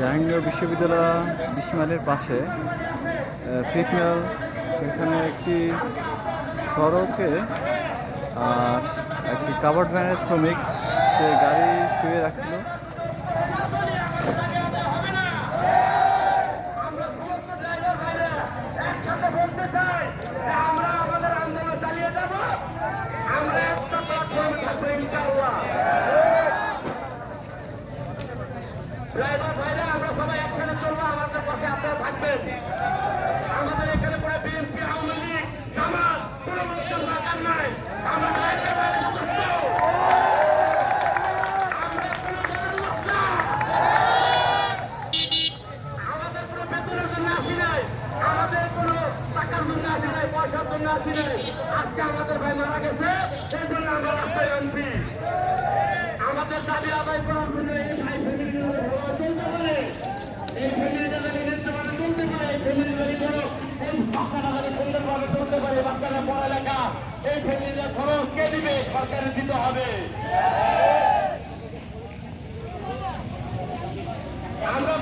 জাহাঙ্গীর বিশ্ববিদ্যালয় বিশ মাইলের পাশে ফিটমেল সেখানে একটি সড়কে একটি কাভার্ড ভ্যানের শ্রমিক, সে গাড়ি শুয়ে রাখছিল। ড্রাইভার ভাইরা, আমরা সবাই একসাথে চলবো, আমাদের পাশে আপনারা থাকবেন। আমাদের এখানে করে বিএনপি, আওয়ামী লীগ, জামাত কোনো লোকজন দরকার নাই। আমরা ড্রাইভার ভাইরা যথেষ্ট পয়সার জন্য আসি আজকে আমাদের ভাই মারা আমাদের দাবি আদায় করার জন্য চলতে পারে বাচ্চারা পড়ালেখা। এই ফ্যামিলির খরচ কে দিবে? সরকারে দিতে হবে। আমরা